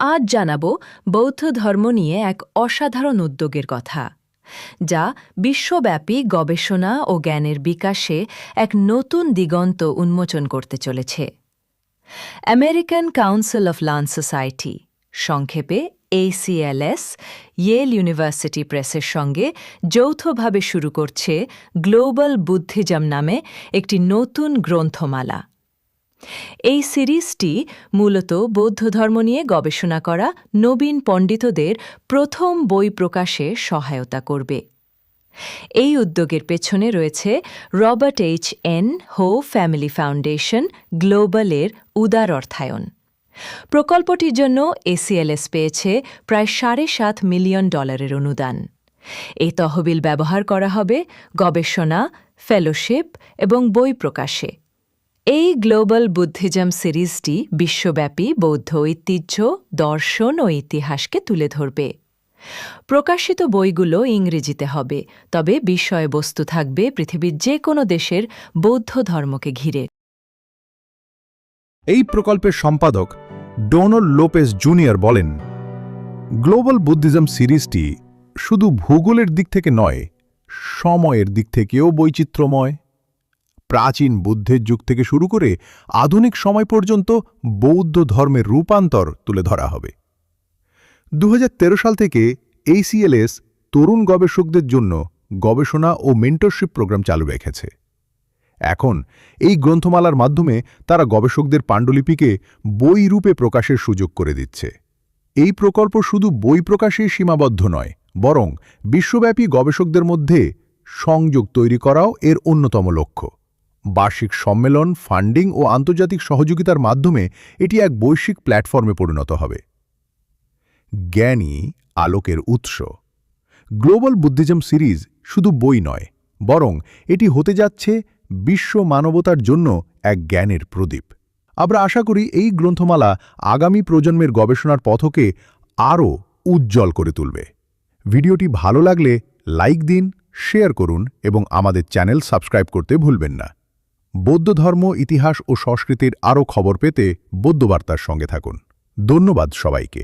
আজ জানাব বৌদ্ধ ধর্ম নিয়ে এক অসাধারণ উদ্যোগের কথা, যা বিশ্বব্যাপী গবেষণা ও জ্ঞানের বিকাশে এক নতুন দিগন্ত উন্মোচন করতে চলেছে। American council of learn society, সংক্ষেপে এসিএলএস ইয়েল ইউনিভার্সিটি প্রেসের সঙ্গে যৌথভাবে শুরু করছে গ্লোবাল বুদ্ধিজম নামে একটি নতুন গ্রন্থমালা। এই সিরিজটি মূলত বৌদ্ধ ধর্ম নিয়ে গবেষণা করা নবীন পণ্ডিতদের প্রথম বই প্রকাশে সহায়তা করবে। এই উদ্যোগের পেছনে রয়েছে Robert H N Ho family foundation গ্লোবালের উদার অর্থায়ন। প্রকল্পটির জন্য এসিএলএস পেয়েছে প্রায় সাড়ে সাত মিলিয়ন ডলারের অনুদান। এই তহবিল ব্যবহার করা হবে গবেষণা, ফেলোশিপ এবং বই প্রকাশে। এই গ্লোবাল বুদ্ধিজম সিরিজটি বিশ্বব্যাপী বৌদ্ধ ঐতিহ্য, দর্শন ও ইতিহাসকে তুলে ধরবে। প্রকাশিত বইগুলো ইংরেজিতে হবে, তবে বিষয়বস্তু থাকবে পৃথিবীর যে কোনো দেশের বৌদ্ধ ধর্মকে ঘিরে। এই প্রকল্পের সম্পাদক ডোনল লোপেস জুনিয়র বলেন, গ্লোবাল বুদ্ধিজম সিরিজটি শুধু ভূগোলের দিক থেকে নয়, সময়ের দিক থেকেও বৈচিত্র্যময়। প্রাচীন বুদ্ধের যুগ থেকে শুরু করে আধুনিক সময় পর্যন্ত বৌদ্ধ ধর্মের রূপান্তর তুলে ধরা হবে। দু হাজার তেরো সাল থেকে এইসিএলএস তরুণ গবেষকদের জন্য গবেষণা ও মেন্টরশিপ প্রোগ্রাম চালু রেখেছে। এখন এই গ্রন্থমালার মাধ্যমে তারা গবেষকদের পাণ্ডুলিপিকে বই রূপে প্রকাশের সুযোগ করে দিচ্ছে। এই প্রকল্প শুধু বই প্রকাশেই সীমাবদ্ধ নয়, বরং বিশ্বব্যাপী গবেষকদের মধ্যে সংযোগ তৈরি করাও এর অন্যতম লক্ষ্য। বার্ষিক সম্মেলন, ফান্ডিং ও আন্তর্জাতিক সহযোগিতার মাধ্যমে এটি এক বৈশ্বিক প্ল্যাটফর্মে পরিণত হবে। জ্ঞানী আলোকের উৎস। গ্লোবাল বুদ্ধিজম সিরিজ শুধু বই নয়, বরং এটি হতে যাচ্ছে বিশ্ব মানবতার জন্য এক জ্ঞানের প্রদীপ। আমরা আশা করি এই গ্রন্থমালা আগামী প্রজন্মের গবেষণার পথকে আরও উজ্জ্বল করে তুলবে। ভিডিওটি ভালো লাগলে লাইক দিন, শেয়ার করুন এবং আমাদের চ্যানেল সাবস্ক্রাইব করতে ভুলবেন না। বৌদ্ধ ধর্ম ইতিহাস ও সংস্কৃতির আরও খবর পেতে বৌদ্ধবার্তার সঙ্গে থাকুন। ধন্যবাদ সবাইকে।